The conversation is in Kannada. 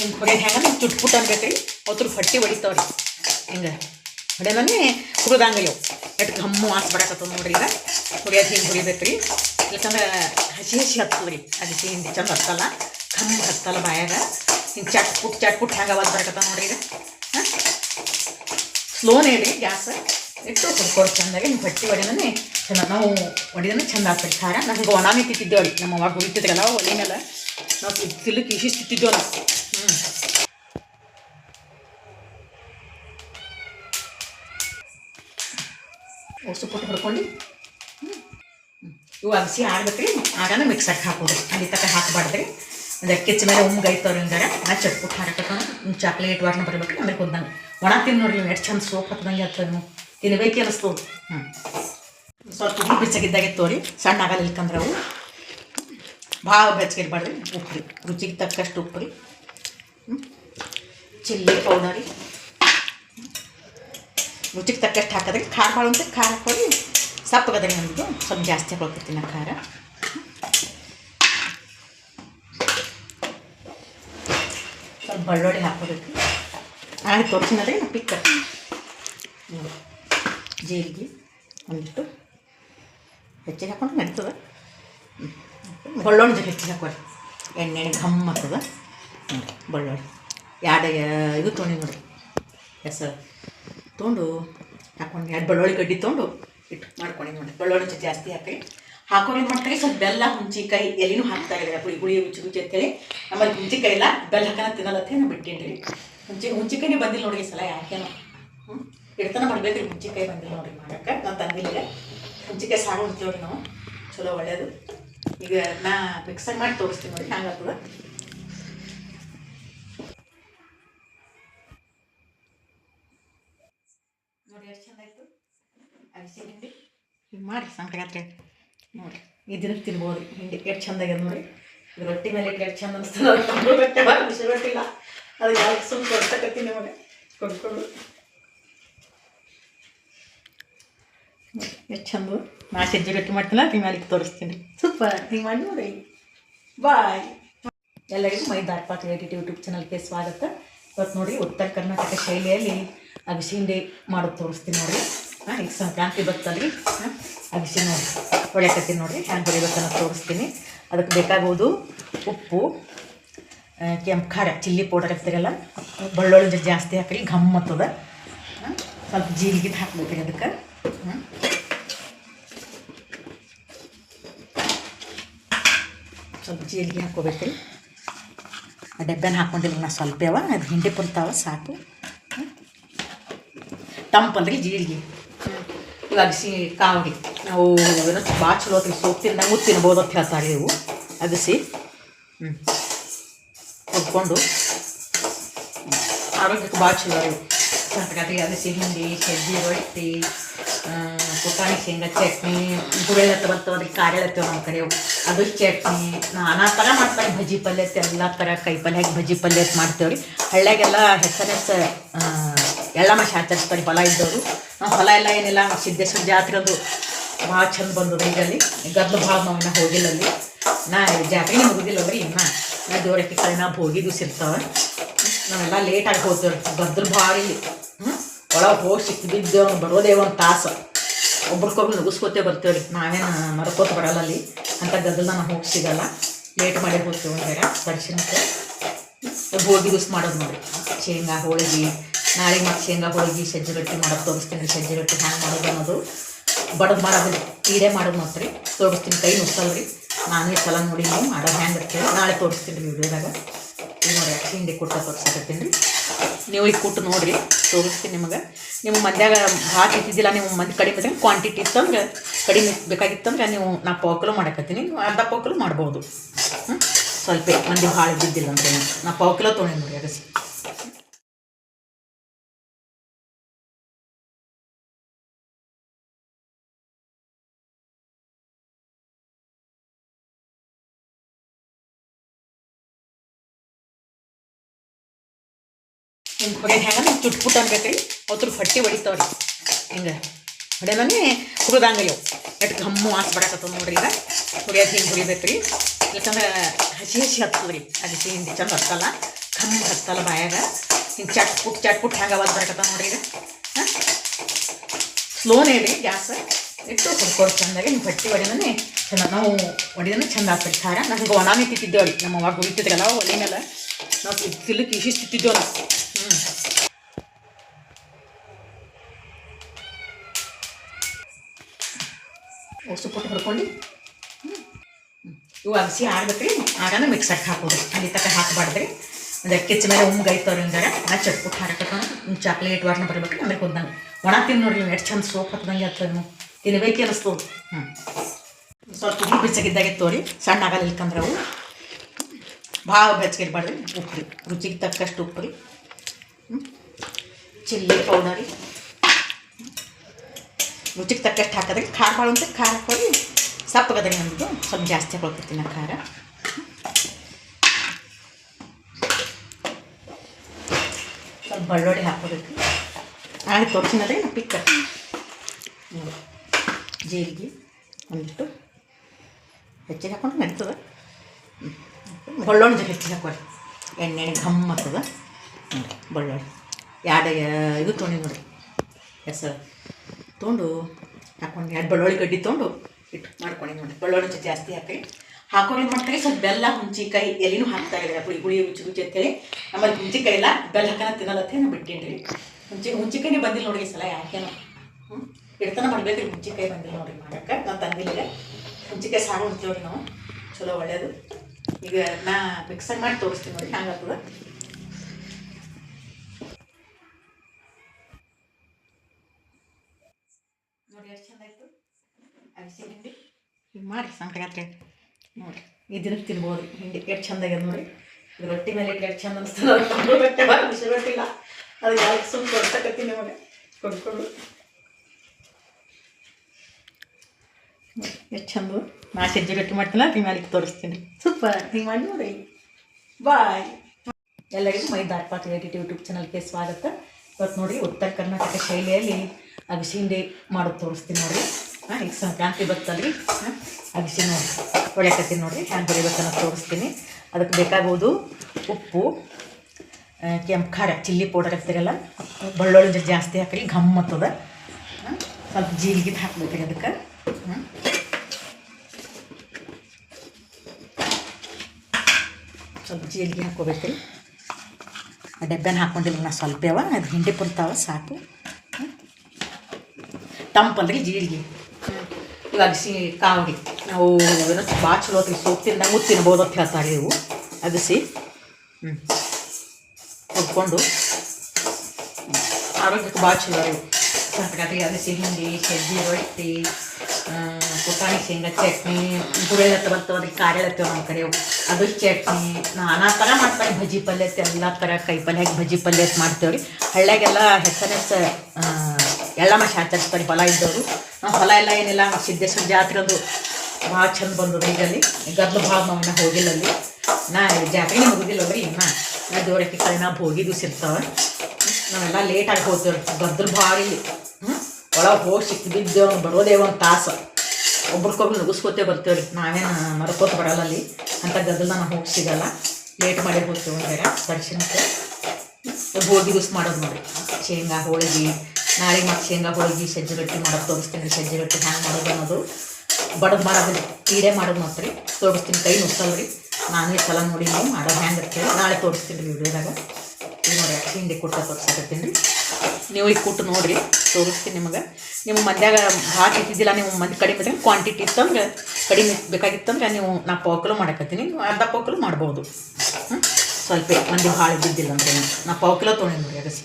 ಹಿಂಗೆ ಹೊಡೆಯೋದು ಹೆಂಗೆ ಚುಟ್ಪುಟ್ ಅನ್ಬೇಕ್ರಿ. ಅವ್ರ ಫಟ್ಟಿ ಹೊಡಿತಾವ್ರಿ. ಹಿಂಗೆ. ಹೊಡೆದಾನೆ ಹುರಿದಂಗೆ ಎಟ್ ಘಮ್ಮು ವಾಸ ಬಡಕತ್ತ ನೋಡ್ರಿ ಈಗ. ಹೊಡಿಯೋದು ಹಿಂಗೆ ಹೊಡಿಬೇಕ್ರಿ ಯಾಕಂದ್ರೆ ಹಸಿ ಹಸಿ ಹತ್ತದ್ರಿ ಹಸಿ ಹಿಂಗೆ ಚಂದ ಹತ್ತಲ್ಲ. ಕಮ್ಮಿ ಹತ್ತಲ್ಲ ಬಾಯಾಗ. ಹಿಂಗೆ ಚಟ್ ಪುಟ್ ಚಟ್ ಪುಟ್ ಹೆಂಗೆ ಅವಾಗ ಬರಕತ್ತ ನೋಡ್ರಿ ಈಗ. ಹಾಂ? ಸ್ಲೋನೇ ರೀ ಗ್ಯಾಸ್. ಇಟ್ಟು ಹುಡ್ಕೊಡು ಚಂದಾಗಿ ಹಿಂಗೆ ಹೊಟ್ಟಿ ಹೊಡೆದಾನೆ ಚೆಂದ ನಾವು ಹೊಡಿದಾನೆ ಚಂದ ಆಗ್ತದೆ ಖಾರ. ನಮ್ಗೆ ಒಣಾಮಿ ತಿಂತಿದ್ದೇವೆ ರೀ ನಮ್ಮ ಅವಾಗ ಹುರಿತಿದ್ರಲ್ಲ ಒಲೆ ಮೇಲೆ ನಾವು ತಿಲ್ಲಕ್ಕೆ ಇಶಿಸ್ ತಿಂತಿದ್ದೇವೆ ನಾವು ಒಸು ಪುಟ್ಟು ಹ್ಞೂ ಇವು ಅಗಸಿ ಆಡ್ಬೇಕ್ರಿ ಆಗಾನ ಮಿಕ್ಸರ್ಗೆ ಹಾಕೋದು ಅಲ್ಲಿ ತಕ್ಕ ಹಾಕಬಾರ್ದ್ರಿ ಅಂದರೆ ಕೆಚ್ಚ ಮೇಲೆ ಉಮ್ಗೆ ಐತವ್ರಿ ಹಿಂಗಾರ ಆ ಚಟ್ಪುಟ್ಟು ಹಾರಕತ್ತ ಚಾಕ್ಲೇಟ್ ವಾಸನೆ ಬರ್ಬೇಕು ಆಮೇಲೆ ಕುಂದಂಗೆ ಒಣ ತಿಂದು ನೋಡ್ರಿ ಎಷ್ಟು ಚಂದ ಸೋಪ್ ಹತ್ತದಂಗೆ ಹತ್ತದ ತಿನ್ಬೇಕು ಅನಿಸ್ತು ಹ್ಞೂ ಸ್ವಲ್ಪ ಉಪ್ಪು ಬೆಚ್ಚಗಿದ್ದಾಗೆ ತೋರಿ ಸಣ್ಣ ಆಗಲ್ಲ ಇಲ್ಕಂದ್ರೆ ಅವು ಭಾಳ ಬೆಚ್ಚಗಿರ್ಬಾರ್ದು ಉಪ್ಪು ರೀ ರುಚಿಗೆ ತಕ್ಕಷ್ಟು ಉಪ್ಪು ರೀ ಚಿಲ್ಲಿ ಪೌಡರ್ ರುಚಿಗೆ ತಕ್ಕಷ್ಟು ಹಾಕಿದ್ರೆ ಖಾರ ಭಾಳ ಅಂತ ಖಾರ ಹಾಕೋರಿ ಸಪ್ಪಗದ್ರಿ ನಮ್ಮದು ಸ್ವಲ್ಪ ಜಾಸ್ತಿ ಹಾಕೊಳ್ತಿರ್ತೀನಿ ಖಾರ. ಸ್ವಲ್ಪ ಬೆಳ್ಳುಳ್ಳಿ ಹಾಕೋಬೇಕು ಆಗ ತೋರಿಸಿದ್ರೆ ಪಿಕ್ಕ ಜೀರಿಗೆ ಒಂದಿಷ್ಟು. ಹೆಚ್ಚಿಗೆ ಹಾಕೊಂಡು ನಡೀತದೆ ಬೆಳ್ಳುಳ್ಳಿ ಜೊತೆ ಹೆಚ್ಚಿಗೆ ಹಾಕೋರಿ ಎಣ್ಣೆ ಘಮ್ ಆಗ್ತದೆ. ಬೆಳ್ಳುಳ್ಳಿ ಎರಡು ಇದು ತೊಗೊಂಡು ನೋಡಿ. ಹೆಸರು ತೊಗೊಂಡು ಹಾಕೊಂಡು ಎರಡು ಬೆಳ್ಳುಳ್ಳಿ ಗಡ್ಡಿ ತೊಗೊಂಡು ಇಟ್ಟು ಮಾಡ್ಕೊಂಡು ನೋಡಿ. ಬೆಳ್ಳುಳ್ಳಿ ಜೊತೆ ಜಾಸ್ತಿ ಹಾಕಿ. ಹಾಕೊಂಡು ಮಾಡ್ತಾರೆ. ಸ್ವಲ್ಪ ಬೆಲ್ಲ ಹುಂಚಿಕಾಯಿ ಎಲ್ಲಿನೂ ಹಾಕ್ತಾ ಇದ್ದಾರೆ. ಹುಳಿ ಹುಳಿ ಹುಚ್ಚಿ ಹುಚ್ಚಿ ಅಂತೇಳಿ. ನಮ್ಮಲ್ಲಿ ಹುಂಚಿಕಾಯಿ ಇಲ್ಲ ಬೆಲ್ಲ ಹಾಕೋಣ ತಿನ್ನಲತ್ತೆ ನಾವು ರೀ ಹುಂಚಿ ಹುಂಚಿಕಾಯಿ ಬಂದಿಲ್ಲ ನೋಡಿ ಸಲ ಯಾಕೇನೋ. ಹ್ಞೂ ಇಡ್ತಾನೆ ಮಾಡ್ಬೇಕ್ರಿ. ಹುಂಚಿಕಾಯಿ ಬಂದಿಲ್ಲ ನೋಡಿ ಮಾಡೋಕ್ಕೆ. ನಾನು ತಂದಿಲ್ಲ. ಹುಂಚಿಕಾಯಿ ಸಾರು ಉಣ್ತೀವ್ರಿ ನಾವು. ಚಲೋ ಒಳ್ಳೆಯದು ಈಗ ನಾ ಮಿಕ್ಸರ್ ಮಾಡಿ ತೋರಿಸ್ತೀನಿ ನೋಡಿ ಹ್ಯಾಂಗಾಗ್ತದೆ ನೋಡಿ ಹಿಂಗೆ ಮಾಡಿ ಸಂಕ್ರಾಂತಿ ನೋಡಿ ಈ ದಿನಕ್ಕೆ ತಿನ್ಬೋದು. ಹಿಂಗೆ ಎಷ್ಟು ಚಂದ ಆಗ್ಯದ ನೋಡಿ ಇದು ರೊಟ್ಟಿ ಮೇಲೆ ಎಷ್ಟು ಚಂದ ಅನಿಸ್ತದೆ ತಂದು ರೊಟ್ಟಿ ಭಾಳ ಖುಷಿ ರೊಟ್ಟಿಲ್ಲ ಅದು ಯಾವ ಸುಮ್ಮನೆ ಕೊಡ್ತಕತ್ತೀನಿ ನಿಮಗೆ. ಕೊಡ್ಕೊಂಡು. ಎಷ್ಟು ಚಂದ. ನಾ ಸಜ್ಜಿ ರೊಟ್ಟಿ ಮಾಡ್ತೀನಲ್ಲ ನಿಮ್ಮ ಮೇಲೆ ತೋರಿಸ್ತೀನಿ. ಸೂಪರ್. ಹಿಂಗೆ ಮಾಡಿ ನೋಡಿ ಬಾಯ್. ಎಲ್ಲರಿಗೂ ಮೈ ದಾಟ್ಪಾತ್ ರಿಲೇಟೆಡ್ ಯೂಟ್ಯೂಬ್ ಚಾನಲ್ಗೆ ಸ್ವಾಗತ. ಇವತ್ತು ನೋಡಿ ಉತ್ತರ ಕರ್ನಾಟಕ ಶೈಲಿಯಲ್ಲಿ ಅಗಸಿ ಹಿಂಡಿ ಮಾಡೋದು ತೋರಿಸ್ತೀನಿ ನೋಡಿ ಈಗ ಸಂಕ್ರಾಂತಿ ಬರ್ತಲ್ರಿ ಹಾಂ? ಅಗಸಿ ನೋಡಿ ಹೊಳ್ಯಾಕತ್ತೀನಿ ನೋಡಿರಿ. ಹ್ಯಾಂಗೆ ಹೊಡಿಬೇಕನ್ನೋ ತೋರಿಸ್ತೀನಿ. ಅದಕ್ಕೆ ಬೇಕಾಗೋದು ಉಪ್ಪು ಕೆಂಪು ಖಾರ, ಚಿಲ್ಲಿ ಪೌಡರ್ ಹಾಕ್ತೀರಲ್ಲ? ಬೆಳ್ಳುಳ್ಳಿ ಜಾಸ್ತಿ ಹಾಕ್ರಿ, ಘಮ್ ಹಾಂ? ಸ್ವಲ್ಪ ಜೀರಿಗೆ ಹಾಕ್ಬೇಕ್ರಿ ಅದಕ್ಕೆ. ಸ್ವಲ್ಪ ಜೀರಿಗೆ ಆ ಡಬ್ಬೆನ ಹಾಕ್ಕೊಂಡಿಲ್ಲ ನಾ ಸ್ವಲ್ಪ ಅವ, ಅದು ಹಿಂಡಿ ಪುರ್ತಾವ, ಸಾಕು. ತಂಪಲ್ರಿ ಜೀರಿಗೆ. ಇವಾಗ ಅಗಸಿ ಕಾವಡಿ ನಾವು ಏನೋ ಭಾಳ ಚಲೋ ಐತ್ರಿ, ಸೋಪ್ ತಿಂದಂಗೂ ತಿನ್ಬೋದು ಅಂತ ಹೇಳ್ತಾರೆ ಇವು ಅಗಸಿ. ಹ್ಞೂ ಹುಡ್ಕೊಂಡು ಆರೋಗ್ಯಕ್ಕೆ ಭಾಳ ಚಲೋ ರೀ. ಕಟ್ಟಿ ಅಗಸಿ, ಹಿಂಡಿ, ಸಜ್ಜಿ, ರೊಟ್ಟಿ ಪುಟಾಣಿ, ಶೇಂಗಾ, ಚಟ್ನಿ ಗುರೆಳತ್ತ ಅದಕ್ಕೆ ಕಾರೆಳತ್ತೇವೆ ನಮ್ಮ ಕಡೆ. ಅದು ಚಟ್ನಿ, ನಾನಾ ಥರ ಮಾಡ್ತಾರೆ. ಭಜಿ ಪಲ್ಯ ಎಲ್ಲ ಥರ ಕೈ ಪಲ್ಯ ಭಜಿ ಪಲ್ಯ ಮಾಡ್ತೇವೆ ರೀ. ಹಳ್ಳ್ಯಾಗೆಲ್ಲ ಹೆಸರು ಹೆಸರು ಎಳ್ಳಮಾಶಿ ಆಚರಿಸ್ತಾರೆ ಹೊಲ ಇದ್ದವರು. ನಾವು ಹೊಲ ಎಲ್ಲ ಏನಿಲ್ಲ ಸಿದ್ದೇಶ್ವರ ಜಾತ್ರೆದು ಭಾಳ ಚಂದ ಬಂದದ ಈಗ ಅಲ್ಲಿ. ಗದ್ಲು ಭಾಳ ನಾವು ಇನ್ನೂ ಹೋಗಿಲ್ಲ ಅಲ್ಲಿ. ನಾ ಜಾತ್ರೆಗೆ ಮುಗಿದಿಲ್ಲ ರೀ ಇನ್ನು ನಾ ದೇವ್ರಕ್ಕೆ ಕಳೆ ನಾ ಭೋಗಿ ದಿವ್ಸ ಇರ್ತಾವೆ. ನಾವೆಲ್ಲ ಲೇಟಾಗಿ ಹೋಗ್ತೇವೆ ಗದ್ದಲು ಭಾಳ ಇಲ್ಲಿ. ಹ್ಞೂ ಒಳಗೆ ಹೋಗಿ ಸಿಕ್ಕಿ ಬಿದ್ದೇವು ಬರೋದೇ ಒಂದು ತಾಸು. ಒಬ್ರಿಗೊಬ್ರು ನುಗ್ಸ್ಕೊತೇ ಬರ್ತೇವೆ ರೀ ನಾವೇನು ಮರ್ಕೋತ ಬರಲ್ಲ ಅಲ್ಲಿ. ಅಂತ ಗದ್ದಲ ನಾನು ಹೋಗಿ ಸಿಗಲ್ಲ. ಲೇಟ್ ಮಾಡಿ ಹೋಗ್ತೇವೆ ಒಂದೇರ ದರ್ಶನಕ್ಕೆ ಹೋಗಿ ದಿವ್ಸ ಮಾಡೋದು ನೋಡಿ ಶೇಂಗಾ, ಹೋಳಿಗೆ ನಾಳೆ ಮತ್ತೆ ಶೇಂಗಾ ಹೋಳಿಗೆ ಸಜ್ಜಿ ರೊಟ್ಟಿ ಮಾಡೋದು ತೋರಿಸ್ತೀನಿ, ಸಜ್ಜೆ ರೊಟ್ಟಿ ಹ್ಯಾಂಗೆ ಮಾಡೋದು ಅನ್ನೋದು ಬಡದು ಮಾಡೋದು ಈಡೇ ಮಾಡೋದು ಮಾತ್ರ ರೀ. ತೋರಿಸ್ತೀನಿ, ಕೈ ನುಗ್ಸಲ್ಲ ರೀ. ನಾನು ಸಲ ನೋಡಿ ನೀವು ಮಾಡೋದು ಹೆಂಗೆ ಇರ್ತೀವಿ ನಾಳೆ ತೋರಿಸ್ತೀನಿ ರೀ ವಿಡಿಯೋದಾಗ. ಈಗ ನೋಡಿ ಹಿಂಡಿ ಕೊಟ್ಟ ತೋರಿಸಕತ್ತೀನಿ ರೀ. ನೀವು ಈಗ ಕೊಟ್ಟು ನೋಡಿರಿ, ತೋರಿಸ್ತೀನಿ ನಿಮಗೆ. ನಿಮ್ಮ ಮಂದ್ಯಾಗ ಭಾಳ ತಿಂತಿದ್ದಿಲ್ಲ ನೀವು ಮಂದಿ ಕಡಿಮೆ ಇದ್ರೆ ಕ್ವಾಂಟಿಟಿ ಇತ್ತಂದ್ರೆ ಕಡಿಮೆ ಬೇಕಾಗಿತ್ತಂದ್ರೆ ನೀವು ನಾ ಪಾವು ಮಾಡಕತ್ತೀನಿ. ಅರ್ಧ ಪಾವು ಮಾಡ್ಬೋದು. ಹ್ಞೂ ಸ್ವಲ್ಪ ಮಂದಿ ಭಾಳ ಇದ್ದಿದ್ದಿಲ್ಲ ಅಂದ್ರೆ ನಾ ಪಾವು ಕಿಲೋ ನೋಡಿ ಅಗಸಿ ಹಿಂಗೆ ಹೊಡೆಯೋದು ಹೆಂಗೆ ಚುಟ್ಪುಟ್ ಅನ್ಬೇಕ್ರಿ. ಅವ್ರ ಫಟ್ಟಿ ಹೊಡಿತಾವ್ರಿ ಹಿಂಗೆ. ಹೊಡೆದಾನೆ ಹುರಿದಂಗೆ ಅವು ಎಟ್ ಘಮ್ಮು ಆಸೆ ಬಡಕತ್ತವ ನೋಡ್ರಿ ಈಗ. ಹೊಡಿಯೋದು ಹಿಂಗೆ ಹೊಡಿಬೇಕ್ರಿ ಯಾಕಂದ್ರೆ ಹಸಿ ಹಸಿ ಹತ್ತದ್ರಿ ಹಸಿ ಹಿಂದೆ ಚಂದ ಹತ್ತಲ್ಲ. ಘಮ್ ಹತ್ತಲ್ಲ ಬಾಯಾಗ. ಹಿಂಗೆ ಚಟ್ ಪುಟ್ ಚಟ್ ಪುಟ್ ಹ್ಯಾಂಗೆ ಅವಾಗ ಬರಕತ್ತ ನೋಡ್ರಿ ಈಗ. ಹಾಂ? ಸ್ಲೋನೇ ರೀ ಗ್ಯಾಸ್. ಇಟ್ಟು ಹುಡ್ಕೊಡು ಚಂದಾಗ ಹಿಂಗೆ ಫಟ್ಟಿ ಹೊಡಿನೇ ಚಂದ ನಾವು ಹೊಡಿದ್ರೆ ಚಂದ ಆಗ್ತದೆ ಖಾರ. ನಾವು ಒಣಾಮಿ ತಿಂತಿದ್ದೇವೆ ನಮ್ಮ ಅವಾಗ ಉಳಿತಿದ್ರಲ್ಲ ಒಲೆ ಮೇಲೆ ನಾವು ತಿಲ್ಲಕ್ಕೆ ಇಶಿಷ್ಟು ತಿಂತಿದ್ದೇವೆ ನಾವು ಒಸು ಪುಟ್ಟು ಹೊಡ್ಕೊಂಡು ಇವು ಅಗಸಿ ಆಡ್ಬೇಕ್ರಿ ಆಗಾನ ಮಿಕ್ಸರ್ಗೆ ಹಾಕೋದು ಅಲ್ಲಿ ತಕ್ಕ ಹಾಕಬಾರ್ದ್ರಿ ಅಂದ್ರೆ ಕಿಚ್ಚ ಮೇಲೆ ಉಮ್ಗೆ ಐತವ್ರಿ ಹಂಗಾರ ನಾ ಚಟ್ಪುಟ್ಟು ಹಾರಕಟ್ಕೊಂಡು ಚಾಕ್ಲೇಟ್ ವಾರ್ನ ಬರ್ಬೇಕು ಆಮೇಲೆ ಕುದ್ದಂಗೆ ಒಣ ತಿಂದು ನೋಡ್ರಿ ಎಷ್ಟು ಚಂದ ಸೋಪ್ ಹತ್ತದಂಗೆ ಆಗ್ತದೆ ತಿನ್ಬೇಕು ಅನಿಸ್ತು ಹ್ಞೂ ಸ್ವಲ್ಪ ಉಪ್ಪು ಬೆಚ್ಚಗಿದ್ದಾಗೆ ತೋರಿ ಸಣ್ಣ ಆಗಲಿಲ್ಲ ಕಂದ್ರವು ಅವು ಭಾಳ ಬೆಚ್ಚಗಿರ್ಬಾರ್ದು ಉಪ್ಪು ರೀ ರುಚಿಗೆ ತಕ್ಕಷ್ಟು ಉಪ್ಪು ರೀ ಚಿಲ್ಲಿ ಪೌಡರಿ ರುಚಿಗೆ ತಕ್ಕಷ್ಟು ಹಾಕಿದ್ರೆ ಖಾರ ಭಾಳ ಅಂತ ಖಾರ ಹಾಕೊಳ್ಳಿ ಸಪ್ಪಗದ್ರಿ ನಮ್ಮದು ಸ್ವಲ್ಪ ಜಾಸ್ತಿ ಹಾಕೊಳ್ತಿರ್ತೀನಿ ನಾ ಖಾರ. ಸ್ವಲ್ಪ ಬೆಳ್ಳುಳ್ಳಿ ಹಾಕೋಬೇಕು ಆಗ ತೋರಿಸಿನದ್ರೆ ನಾ ಪಿಕ್ಕ. ಜೀರಿಗೆ ಒಂದಿಷ್ಟು ಹೆಚ್ಚಿಗೆ ಹಾಕೊಂಡು ನಡೀತದೆ. ಬೆಳ್ಳುಳ್ಳಿ ಜೊತೆ ಹೆಚ್ಚಿಗೆ ಹಾಕೊಳ್ಳಿ ಎಣ್ಣೆ ಘಮ್ ಆಗ್ತದೆ? ಬೆಳ್ಳುಳ್ಳಿ. ಎರಡು ಇದು ತೊಗೊಂಡು ನೋಡಿರಿ. ಎಸ್ ತೊಗೊಂಡು ಹಾಕೊಂಡು ಎರಡು ಬೆಳ್ಳುಳ್ಳಿ ಗಡ್ಡಿ ತೊಗೊಂಡು ಇಟ್ಟು ಮಾಡ್ಕೊಂಡು ನೋಡಿ ಬೆಳ್ಳುಳ್ಳಿ ಜೊತೆ ಜಾಸ್ತಿ ಹಾಕಿ ಹಾಕೊಂಡು ಮಟ್ಟಿಗೆ ಸ್ವಲ್ಪ ಬೆಲ್ಲ ಹುಂಚಿಕಾಯಿ ಎಲ್ಲಿನೂ ಹಾಕ್ತಾ ಇದ್ದಾರೆ ಹುಳಿ ಗುಳಿ ರುಚಿ ರುಚಿ ಅಂತೇಳಿ ನಮ್ಮಲ್ಲಿ ಹುಂಚಿಕಾಯಿ ಇಲ್ಲ ಬೆಲ್ಲ ಹಾಕೋಣ ತಿನ್ನಲತ್ತೆ ನಾವು ಬಿಟ್ಟೇನ್ರಿ. ಹುಂಚಿ ಹುಂಚಿಕಾಯಿ ಬಂದಿಲ್ಲ ನೋಡಿ ಸಲ ಯಾಕೇನೋ. ಹ್ಞೂ ಇಡ್ತಾನೆ ಮಾಡ್ಬೇಕು ಹುಂಚಿಕಾಯಿ ಬಂದಿಲ್ಲ ನೋಡಿ ಮಾಡೋಕ್ಕೆ. ನಾನು ತಂದಿಲ್ಲ ಹುಂಚಿಕಾಯಿ ಸಾರು ಉಣ್ತೀವಿ ನಾವು. ಚಲೋ ಒಳ್ಳೆಯದು ಈಗ ನಾ ಮಿಕ್ಸರ್ ಮಾಡಿ ತೋರಿಸ್ತೀನಿ ನೋಡಿ ಹಂಗಾಗ್ತದೆ ಹಿಂಡಿ ಹಿಂಗೆ ಮಾಡಿ ಸಂಕ್ರಾಂತಿ ನೋಡಿ ಈ ದಿನಕ್ಕೆ ತಿನ್ಬೋದು. ಹಿಂಡಿ ಎಷ್ಟು ಚಂದ ಆಗ್ಯದ ನೋಡಿ ರೊಟ್ಟಿ ಮೇಲೆ ಇಟ್ಟು ಎಷ್ಟು ಚಂದ ಅನಿಸ್ತದೆ ಅದು ರೊಟ್ಟಿ ಬಾ ಬಿಸಿ ರೊಟ್ಟಿ ಇಲ್ಲ ಅದು ಯಾಕೆ ಸುಮ್ಮನೆ ಕೊಡ್ತಕತ್ತೀನಿ ನಿಮಗೆ ಕೊಡ್ಕೊಂಡು ಎಷ್ಟು ಚಂದ. ನಾ ಸಜ್ಜಿ ರೊಟ್ಟಿ ಮಾಡ್ತೀನಿ ನಿಮ್ಮ ಮೇಲೆ ತೋರಿಸ್ತೀನಿ. ಸೂಪರ್. ಹಿಂಗೆ ಮಾಡಿ ನೋಡಿ ಬಾಯ್. ಎಲ್ಲರಿಗೂ ಮೈ ದಾಟ್ಪಾತ್ ಎಡಿಟ್ ಯೂಟ್ಯೂಬ್ ಚಾನಲ್ಗೆ ಸ್ವಾಗತ. ಇವತ್ತು ನೋಡಿ ಉತ್ತರ ಕರ್ನಾಟಕ ಶೈಲಿಯಲ್ಲಿ ಅಗಸಿ ಹಿಂಡಿ ಮಾಡೋದು ತೋರಿಸ್ತೀನಿ ನೋಡಿರಿ. ಹಾಂ ಈಗ ಸಂಕ್ರಾಂತಿ ಬರ್ತಲ್ರಿ ಅಗಸಿನ ಹೊಳ್ಯಾಕತ್ತೀನಿ ನೋಡಿರಿ ಹ್ಯಾಂಗೆ ಬರೀಬೇಕನ್ನೋ ತೋರಿಸ್ತೀನಿ. ಅದಕ್ಕೆ ಬೇಕಾಗೋದು ಉಪ್ಪು ಕೆಂಪು ಖಾರ, ಚಿಲ್ಲಿ ಪೌಡರ್ ಹಾಕ್ತಿರಲ್ಲ, ಬೆಳ್ಳುಳ್ಳಿ ಜಾಸ್ತಿ ಹಾಕ್ರಿ, ಘಮ್ ಮತ್ತದ. ಹಾಂ ಸ್ವಲ್ಪ ಜೀರಿಗೆ ಹಾಕ್ಬೇಕ್ರಿ ಅದಕ್ಕೆ. ಸ್ವಲ್ಪ ಜೀರಿಗೆ ಆ ಡಬ್ಬೆನ ಹಾಕ್ಕೊಂಡಿಲ್ಲ ನಾ ಸ್ವಲ್ಪ ಅವ, ಅದು ಹಿಂಡಿ ಪುರ್ತಾವ, ಸಾಕು. ತಂಪಲ್ರಿ ಜೀರಿಗೆ ಅಗಸಿ ಕಾವಡಿ ನಾವು ಏನೋ ಭಾಳ ಚಲೋ ಐತಿ ಸೋಪ್ ತಿಂದಂಗೂ ತಿನ್ಬೋದು ಅಂತ ಹೇಳ್ತಾರೆ ಇವು ಅಗಸಿ. ಹ್ಞೂ ಹುಡ್ಕೊಂಡು ಆರೋಗ್ಯಕ್ಕೆ ಭಾಳ ಚಲೋ ಇವು ಸಂಕ್ರಾಂತಿ ಅಗಸಿ, ಹಿಂಡಿ ಸಜ್ಜಿ ರೊಟ್ಟಿ ಪುಟಾಣಿ, ಶೇಂಗಾ, ಚಟ್ನಿ ಗುರೆಳತ್ತ ಬರ್ತವ್ರಿ ಕಾರೆಳತ್ತವ ನಮ್ಮ ಕಡೆ ಅವು. ಅದು ಚಟ್ನಿ, ನಾನಾ ಥರ ಮಾಡ್ತಾರೆ. ಭಜಿ ಪಲ್ಯ ಎಲ್ಲ ಥರ ಕೈ ಪಲ್ಯ ಭಜಿ ಪಲ್ಯ ಮಾಡ್ತೇವೆ ರೀ ಹಳ್ಳ್ಯಾಗೆಲ್ಲ ಹೆಸನೆಸ ಎಳ್ಳ ಮಶ ಆಚರಿಸ್ತಾರೆ ಬಲ ಇದ್ದವರು. ನಾವು ಹೊಲ ಎಲ್ಲ ಏನಿಲ್ಲ ಸಿದ್ದೇಶ್ವರ ಜಾತ್ರೆದು ಭಾಳ ಚಂದ ಬಂದದ ಈಗ ಅಲ್ಲಿ ಗದ್ಲು ಭಾಳ ನಾವು ಇನ್ನೂ ಹೋಗಿಲ್ಲ ಅಲ್ಲಿ. ನಾ ಜಾತ್ರೆಗೆ ಹೋಗಿಲ್ಲ ರೀ ಇನ್ನ. ನಾ ದೇವ್ರಕ್ಕೆ ಕಡೆ ನಾ ಭೋಗಿ ದಿವ್ಸ ಇರ್ತಾವೆ. ನಾವೆಲ್ಲ ಲೇಟಾಗಿ ಹೋಗ್ತೇವೆ ಗದ್ದಲು ಭಾಳ ಇಲ್ಲಿ. ಹ್ಞೂ ಒಳಗೆ ಹೋಗಿ ಸಿಕ್ಕಿ ಅವ್ನು ಬರೋದೇ ಒಂದು ತಾಸು. ಒಬ್ರಿಗೊಬ್ರು ನುಗ್ಸ್ಕೋತೇ ಬರ್ತೇವೆ ರೀ ನಾವೇನು ಮರ್ಕೋತ ಬರಲ್ಲ ಅಲ್ಲಿ. ಅಂತ ಗದ್ದಲ ನಾವು ಹೋಗಿ ಸಿಗಲ್ಲ ಲೇಟ್ ಮಾಡಿ ಹೋಗ್ತೇವೆ ಬೇರೆ. ದರ್ಶನಕ್ಕೆ. ಭೋಗಿ ದಿವ್ಸ ಮಾಡೋದು ನೋಡಿರಿ. ಶೇಂಗಾ, ಹೋಳಿಗೆ ನಾಳೆ ಮತ್ತೆ ಶೇಂಗಾ ಹೋಳಿಗೆ ಸಜ್ಜಿ ರೊಟ್ಟಿ ಮಾಡೋದು ತೋರಿಸ್ತೀನಿ. ಸಜ್ಜಿ ರೊಟ್ಟಿ ಹ್ಯಾಂಗೆ ಮಾಡೋದು ಅನ್ನೋದು ಬಡದು ಮಾಡೋದು ಈಡೇ ಮಾಡೋದು ಮಾತ್ರ ರೀ. ತೋರಿಸ್ತೀನಿ. ಕೈ ನುಗ್ಸಲ್ಲ ರೀ ನಾನು ಈ ಸಲ ನೋಡಿ ನೀವು ಮಾಡೋದು ಹ್ಯಾಂಗೆ ಇರ್ತೀವಿ. ನಾಳೆ ತೋರಿಸ್ತೀನಿ ರೀ ವಿಡಿಯೋದಾಗ. ನೋಡಿ ಹಿಂಡಿ ಕುಟ್ಟ ತೋರಿಸ್ತೀನಿ ನೀವು ಈಗ ಕುಟ್ಟು ನೋಡಿರಿ. ತೋರಿಸ್ತೀನಿ ನಿಮಗೆ. ನಿಮ್ಮ ಮಂದ್ಯಾಗ ಭಾಳ ಇದ್ದಿದ್ದಿಲ್ಲ, ನೀವು ಮಂದಿ ಕಡಿಮೆ ಇದ್ರೆ ಕ್ವಾಂಟಿಟಿ ಇತ್ತಂದ್ರೆ, ಕಡಿಮೆ ಬೇಕಾಗಿತ್ತಂದ್ರೆ ನೀವು ನಾ ಪೌಕಲು ಮಾಡಕತ್ತೀನಿ. ಅರ್ಧ ಪೌಕಲು ಮಾಡ್ಬೋದು. ಹ್ಞೂ ಸ್ವಲ್ಪ ಮಂದಿ ಭಾಳ ಇದ್ದಿದ್ದಿಲ್ಲ ಅಂದ್ರೆ ನಾ ಪಾವ್ಕಿಲೋ ತೊಗೊಂಡು ನೋಡಿ ಅಗಸಿ